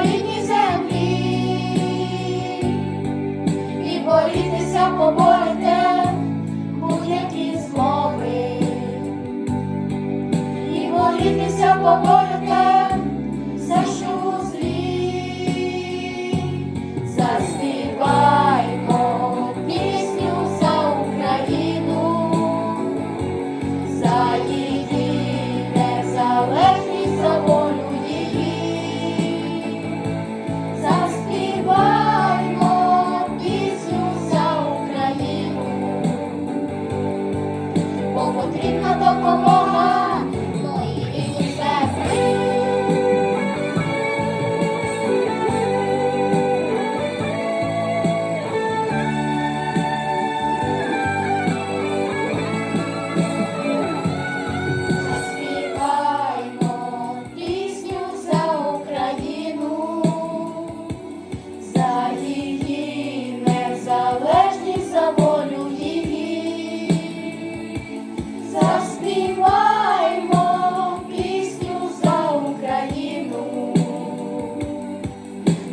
рідній землі. Andrina.